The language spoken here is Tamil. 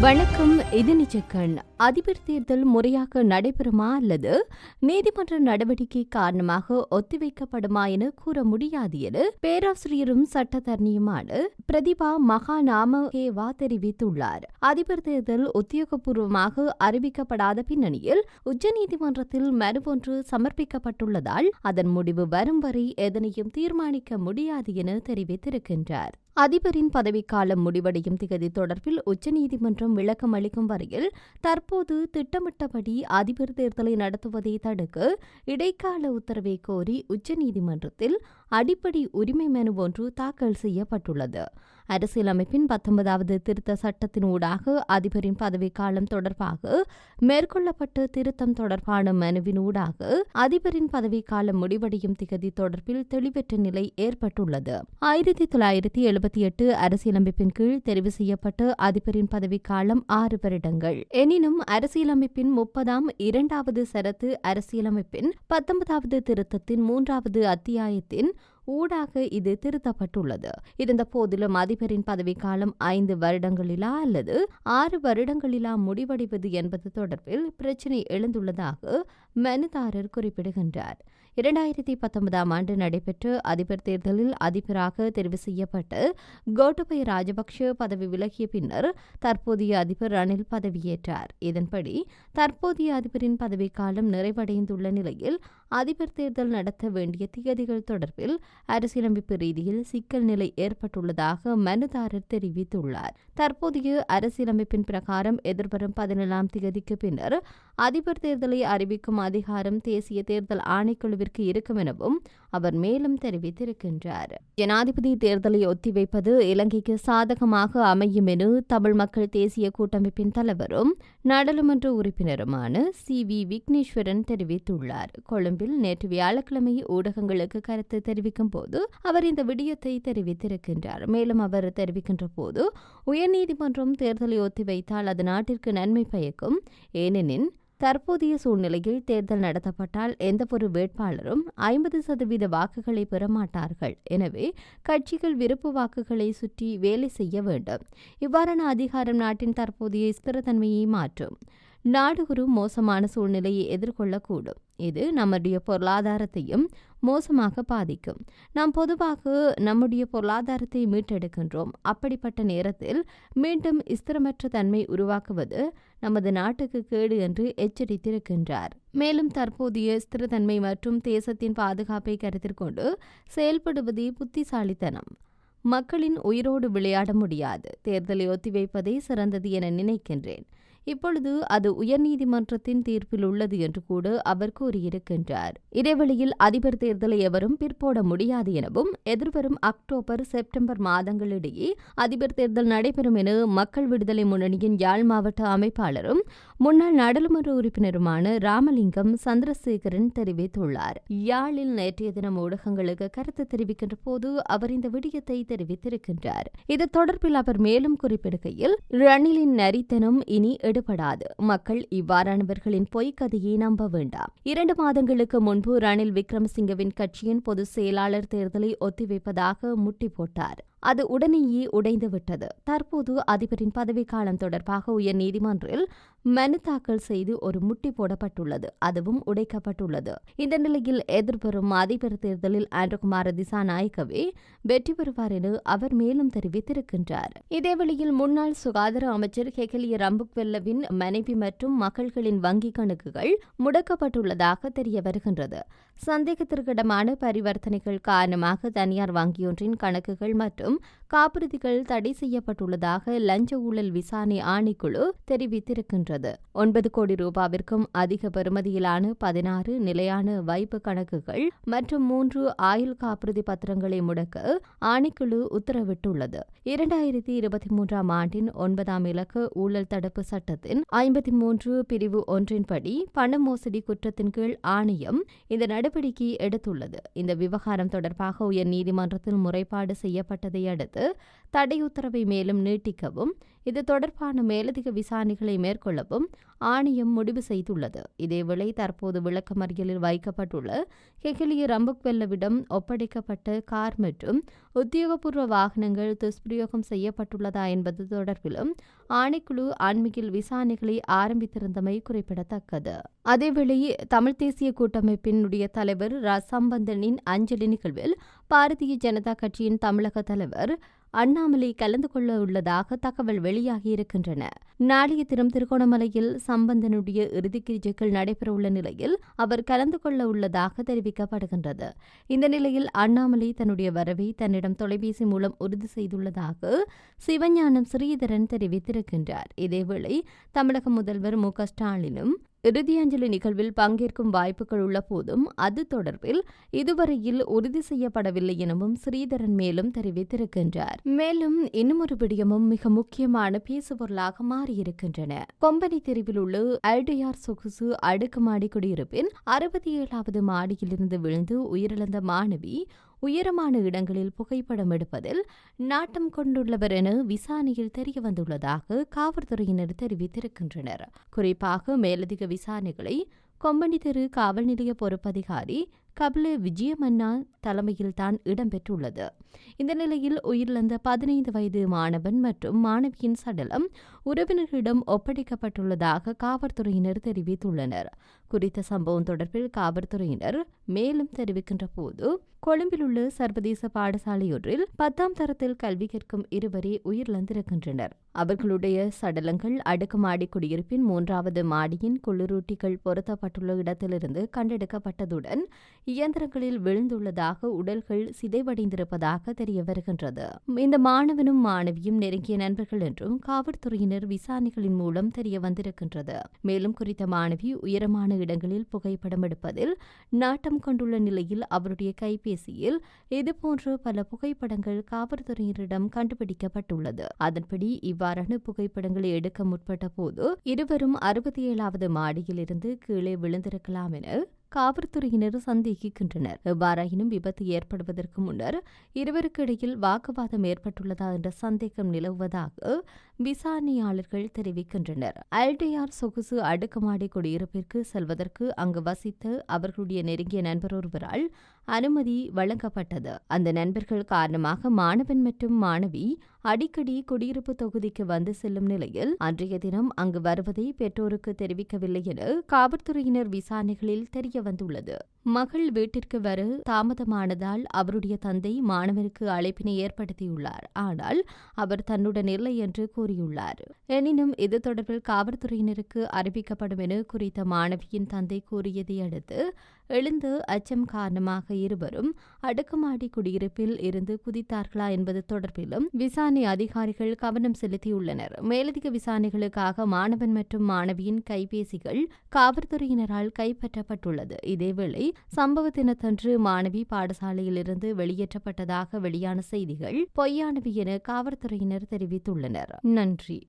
வணக்கம். இது நிஜக்கண். அதிபர் தேர்தல் முறையாக நடைபெறுமா அல்லது நீதிமன்ற நடவடிக்கை காரணமாக ஒத்திவைக்கப்படுமா என கூற முடியாது என பேராசிரியரும் சட்டத்தரணியுமான பிரதிபா மகாநாமகேவா தெரிவித்துள்ளார். அதிபர் தேர்தல் உத்தியோகபூர்வமாக அறிவிக்கப்படாத பின்னணியில் உச்சநீதிமன்றத்தில் மனு ஒன்று சமர்ப்பிக்கப்பட்டுள்ளதால் அதன் முடிவு வரும் வரை எதனையும் தீர்மானிக்க முடியாது என தெரிவித்திருக்கின்றார். அதிபரின் பதவிக்காலம் முடிவடையும் திகதி தொடர்பில் உச்சநீதிமன்றம் விளக்கம் அளிக்கும் வரையில் தற்போது திட்டமிட்டபடி அதிபர் தேர்தலை நடத்துவதை தடுக்க இடைக்கால உத்தரவை கோரி உச்சநீதிமன்றத்தில் அடிப்படை உரிமை மனு ஒன்று தாக்கல் செய்யப்பட்டுள்ளது. அரசியலமைப்பின் பத்தொன்பதாவது திருத்த சட்டத்தின் ஊடாக அதிபரின் பதவிக்காலம் தொடர்பாக மேற்கொள்ளப்பட்ட திருத்தம் தொடர்பான மனுவின் ஊடாக அதிபரின் பதவிக்காலம் முடிவடையும் திகதி தொடர்பில் தெளிவற்ற நிலை ஏற்பட்டுள்ளது. ஆயிரத்தி தொள்ளாயிரத்தி எழுபத்தி எட்டு அரசியலமைப்பின் கீழ் தெரிவு செய்யப்பட்ட அதிபரின் பதவிக்காலம் ஆறு வருடங்கள். எனினும் அரசியலமைப்பின் முப்பதாம் இரண்டாவது சரத்து அரசியலமைப்பின் பத்தொன்பதாவது திருத்தத்தின் மூன்றாவது அத்தியாயத்தின் ஊடாக இது திருத்தப்பட்டுள்ளது. இருந்த போதிலும் அதிபரின் பதவிக்காலம் ஐந்து வருடங்களிலா அல்லது ஆறு வருடங்களிலா முடிவடைவது என்பது தொடர்பில் பிரச்சினை எழுந்துள்ளதாக மனுதாரர் குறிப்பிடுகின்றார். இரண்டாயிரத்தி பத்தொன்பதாம் ஆண்டு நடைபெற்ற அதிபர் தேர்தலில் அதிபராக தெரிவு செய்யப்பட்டு கோட்டபய ராஜபக்ஷ பதவி விலகிய பின்னர் தற்போதைய அதிபர் ரணில் பதவியேற்றார். இதன்படி தற்போதைய அதிபரின் பதவிக்காலம் நிறைவடைந்துள்ள நிலையில் அதிபர் தேர்தல் நடத்த வேண்டிய திகதிகள் தொடர்பில் அரசியலமைப்பு ரீதியில் சிக்கல் நிலை ஏற்பட்டுள்ளதாக மனுதாரர் தெரிவித்துள்ளார். தற்போதைய அரசியலமைப்பின் பிரகாரம் எதிர்வரும் பதினேழாம் திகதிக்கு பின்னர் அதிபர் தேர்தலை அறிவிக்கும் அதிகாரம் தேசிய தேர்தல் ஆணைக்குழுவிற்கு இருக்கும் எனவும் அவர் மேலும் தெரிவித்திருக்கின்றார். ஜனாதிபதி தேர்தலை ஒத்திவைப்பது இலங்கைக்கு சாதகமாக அமையும் என தமிழ் மக்கள் தேசிய கூட்டமைப்பின் தலைவரும் நாடாளுமன்ற உறுப்பினருமான சி. வி. விக்னேஸ்வரன் தெரிவித்துள்ளார். கொழும்பில் நேற்று வியாழக்கிழமை ஊடகங்களுக்கு கருத்து தெரிவிக்கும் போது அவர் இந்த விடயத்தை தெரிவித்திருக்கின்றார். மேலும் அவர் தெரிவிக்கின்ற போது உயர்நீதிமன்றம் தேர்தலை ஒத்திவைத்தால் அது நாட்டிற்கு நன்மை பயக்கும். ஏனெனில் தற்போதைய சூழ்நிலையில் தேர்தல் நடத்தப்பட்டால் எந்தவொரு வேட்பாளரும் ஐம்பது சதவீத வாக்குகளை பெறமாட்டார்கள். எனவே கட்சிகள் விருப்பு வாக்குகளை சுற்றி வேலை செய்ய வேண்டும். இவ்வாறான அதிகாரம் நாட்டின் தற்போதைய ஸ்திரத்தன்மையை மாற்றும். நாடு ஒரு மோசமான சூழ்நிலையை எதிர்கொள்ளக்கூடும். இது நம்முடைய பொருளாதாரத்தையும் மோசமாக பாதிக்கும். நாம் பொதுவாக நம்முடைய பொருளாதாரத்தை மீட்டெடுக்கின்றோம். அப்படிப்பட்ட நேரத்தில் மீண்டும் ஸ்திரமற்ற தன்மை உருவாக்குவது நமது நாட்டுக்கு கேடு என்று எச்சரித்திருக்கின்றார். மேலும் தற்போதைய ஸ்திரத்தன்மை மற்றும் தேசத்தின் பாதுகாப்பை கருத்தில் கொண்டு செயல்படுவதே புத்திசாலித்தனம். மக்களின் உயிரோடு விளையாட முடியாது. தேர்தலை ஒத்திவைப்பதே சிறந்தது என நினைக்கின்றேன். இப்பொழுது அது உயர்நீதிமன்றத்தின் தீர்ப்பில் உள்ளது என்று கூட அவர் கூறியிருக்கின்றார். இடைவெளியில் அதிபர் தேர்தலை எவரும் பிற்போட முடியாது எனவும் எதிர்வரும் அக்டோபர் செப்டம்பர் மாதங்களிடையே அதிபர் தேர்தல் நடைபெறும் என மக்கள் விடுதலை முன்னணியின் யாழ் மாவட்ட அமைப்பாளரும் முன்னாள் நாடாளுமன்ற உறுப்பினருமான ராமலிங்கம் சந்திரசேகரன் தெரிவித்துள்ளார். யாழில் நேற்றைய தினம் ஊடகங்களுக்கு கருத்து தெரிவிக்கின்ற போது அவர் இந்த விடயத்தை தெரிவித்திருக்கின்றார். இது தொடர்பில் அவர் மேலும் குறிப்பிடுகையில் ரணிலின் நரித்தனம் இனி எடுபடாது மக்கள் இவ்வாறானவர்களின் பொய்க்கதையை நம்ப வேண்டாம். இரண்டு மாதங்களுக்கு முன்பு ரணில் விக்ரமசிங்கவின் கட்சியின் பொதுச் செயலாளர் தேர்தலை ஒத்திவைப்பதாக முட்டி போட்டார். அது உடனேயே உடைந்துவிட்டது தற்போது அதிபரின் பதவிக்காலம் தொடர்பாக உயர் நீதிமன்றில் மனு தாக்கல் செய்து ஒரு முட்டி போடப்பட்டுள்ளது. அதுவும் உடைக்கப்பட்டுள்ளது. இந்த நிலையில் எதிர்வரும் அதிபர் தேர்தலில் ஆண்ட்ரகுமார திசாநாயக்கவே வெற்றி பெறுவார் என அவர் மேலும் தெரிவித்திருக்கின்றார். இதேவேளையில் முன்னாள் சுகாதார அமைச்சர் ஹெகலிய ரம்புக்வெல்லவின் மனைவி மற்றும் மகள்களின் வங்கிக் கணக்குகள் முடக்கப்பட்டுள்ளதாக தெரிய வருகின்றது. சந்தேகத்திற்கிடமான பரிவர்த்தனைகள் காரணமாக தனியார் வங்கியொன்றின் கணக்குகள் மற்றும் காப்புறுதிகள் தடை செய்யப்பட்டுள்ளதாக லஞ்ச ஊழல் விசாரணை ஆணைக்குழு தெரிவித்திருக்கின்றது. ஒன்பது கோடி ரூபாவிற்கும் அதிக பெறுமதியிலான பதினாறு நிலையான வைப்பு கணக்குகள் மற்றும் மூன்று ஆயுள் காப்புறுதி பத்திரங்களை முடக்க ஆணைக்குழு உத்தரவிட்டுள்ளது. இரண்டாயிரத்தி இருபத்தி மூன்றாம் ஆண்டின் ஒன்பதாம் இலக்கு ஊழல் தடுப்பு சட்டத்தின் ஐம்பத்தி மூன்று பிரிவு ஒன்றின்படி பண மோசடி குற்றத்தின் கீழ் ஆணையம் இந்த நடவடிக்கை எடுத்துள்ளது. இந்த விவகாரம் தொடர்பாக உயர் நீதிமன்றத்தில் முறைப்பாடு செய்யப்பட்டதை அடுத்து தடை உத்தரவை மேலும் நீட்டிக்கவும் இது தொடர்பான மேலதிக விசாரணைகளை மேற்கொள்ளவும் ஆணையம் முடிவு செய்துள்ளது. இதேவேளை தற்போது விளக்கமறியலில் வைக்கப்பட்டுள்ள கெஹலிய ரம்புக்வெல்லவிடம் ஒப்படைக்கப்பட்ட கார் மற்றும் உத்தியோகபூர்வ வாகனங்கள் துஷ்பிரயோகம் செய்யப்பட்டுள்ளதா என்பது தொடர்பிலும் ஆணைக்குழு அண்மையில் விசாரணைகளை ஆரம்பித்திருந்தமை குறிப்பிடத்தக்கது. அதேவேளை தமிழ் தேசிய கூட்டமைப்பினுடைய தலைவர் ர சம்பந்தனின் அஞ்சலி நிகழ்வில் பாரதிய ஜனதா கட்சியின் தமிழக தலைவர் அண்ணாமலை கலந்து கொள்ள உள்ளதாக தகவல் வெளியாகியிருக்கின்றன நாளைய தினம் திருகோணமலையில் சம்பந்தனுடைய இறுதிக்கிரிஜைகள் நடைபெறவுள்ள நிலையில் அவர் கலந்து கொள்ள உள்ளதாக தெரிவிக்கப்படுகின்றது. இந்த நிலையில் அண்ணாமலை தன்னுடைய வரவை தன்னிடம் தொலைபேசி மூலம் உறுதி செய்துள்ளதாக சிவஞானம் ஸ்ரீதரன் தெரிவித்திருக்கின்றார். இதேவேளை தமிழக முதல்வர் மு க ஸ்டாலினும் இறுதியஞ்சலி நிகழ்வில் பங்கேற்கும் வாய்ப்புகள் உள்ள போதும் அது தொடர்பில் இதுவரையில் உறுதி செய்யப்படவில்லை எனவும் ஸ்ரீதரன் மேலும் தெரிவித்திருக்கின்றார். மேலும் இன்னுமொரு விடயமும் மிக முக்கியமான பேசுபொருளாக மாறியிருக்கின்றன. கொம்பனி தெருவில் உள்ள அல்டியார் சொகுசு அடுக்குமாடி குடியிருப்பின் அறுபத்தி ஏழாவது மாடியிலிருந்து விழுந்து உயிரிழந்த மாணவி உயரமான இடங்களில் புகைப்படம் எடுப்பதில் நாட்டம் கொண்டுள்ளவர் என விசாரணையில் தெரிய வந்துள்ளதாக காவல்துறையினர் தெரிவித்திருக்கின்றனர். குறிப்பாக மேலதிக விசாரணைகளை கொம்பனி தெரு காவல் நிலைய பொறுப்பதிகாரி கபில விஜயமன்னா தலைமையில்தான் இடம்பெற்றுள்ளது. இந்த நிலையில் உயிரிழந்த பதினைந்து வயது மாணவன் மற்றும் மாணவியின் சடலம் உறவினர்களிடம் ஒப்படைக்கப்பட்டுள்ளதாக காவல்துறையினர் தெரிவித்துள்ளனர். குறித்த சம்பவம் தொடர்பில் காவல்துறையினர் மேலும் தெரிவிக்கின்ற போது கொழும்பில் உள்ள சர்வதேச பாடசாலையொன்றில் பத்தாம் தரத்தில் கல்வி கற்கும் இருவரே உயிரிழந்திருக்கின்றனர். அவர்களுடைய சடலங்கள் அடுக்குமாடி குடியிருப்பின் மூன்றாவது மாடியின் குளிரூட்டிகள் பொருத்தப்பட்டுள்ள இடத்திலிருந்து கண்டெடுக்கப்பட்டதுடன் இயந்திரங்களில் விழுந்துள்ளதாக உடல்கள் சிதைவடைந்திருப்பதாக தெரிய வருகின்றது. இந்த மாணவனும் மாணவியும் நெருங்கிய நண்பர்கள் என்றும் காவல்துறையினர் விசாரணைகளின் மூலம் தெரிய வந்திருக்கின்றது. மேலும் குறித்த மாணவி உயரமான இடங்களில் புகைப்படம் எடுப்பதில் நாட்டம் கொண்டுள்ள நிலையில் அவருடைய கைபேசியில் இதுபோன்ற பல புகைப்படங்கள் காவல்துறையினரிடம் கண்டுபிடிக்கப்பட்டுள்ளது. அதன்படி இவ்வாறான புகைப்படங்களை எடுக்க முற்பட்ட போது இருவரும் அறுபத்தி ஏழாவது மாடியில் இருந்து கீழே விழுந்திருக்கலாம் என காவல்துறையினர் சந்தேகிக்கின்றனர். எவ்வாறாயினும் விபத்து ஏற்படுவதற்கு முன்னர் இருவருக்கு இடையில் வாக்குவாதம் ஏற்பட்டுள்ளதா என்ற சந்தேகம் நிலவுவதாக விசாரணையாளர்கள் தெரிவிக்கின்றனர். அல்டிஆர் சொகுசு அடுக்குமாடி குடியிருப்பிற்கு செல்வதற்கு அங்கு வசித்த அவர்களுடைய நெருங்கிய நண்பர் ஒருவரால் அனுமதி வழங்கப்பட்டது. அந்த நண்பர்கள் காரணமாக மாணவன் மற்றும் மாணவி அடிக்கடி குடியிருப்பு தொகுதிக்கு வந்து செல்லும் நிலையில் அன்றைய தினம் அங்கு வருவதை பெற்றோருக்கு தெரிவிக்கவில்லை என காவல்துறையினர் விசாரணைகளில் தெரிய வந்துள்ளது மகள் வீட்டிற்கு வர தாமதமானதால் அவருடைய தந்தை மாணவருக்கு அழைப்பினை ஏற்படுத்தியுள்ளார். ஆனால் அவர் தன்னுடன் இல்லை என்று கூறியுள்ளார். எனினும் இது தொடர்பில் காவல்துறையினருக்கு அறிவிக்கப்படும் என குறித்த மாணவியின் தந்தை கூறியதை அடுத்து எழுந்து அச்சம் காரணமாக இருவரும் அடுக்குமாடி குடியிருப்பில் இருந்து குதித்தார்களா என்பது தொடர்பிலும் விசாரணை அதிகாரிகள் கவனம் செலுத்தியுள்ளனர். மேலதிக விசாரணைகளுக்காக மாணவன் மற்றும் மாணவியின் கைபேசிகள் காவல்துறையினரால் கைப்பற்றப்பட்டுள்ளது. இதேவேளை சம்பவ தினத்தன்று மாணவி பாடசாலையிலிருந்து வெளியேற்றப்பட்டதாக வெளியான செய்திகள் பொய்யானவை என காவல்துறையினர் தெரிவித்துள்ளனர். நன்றி.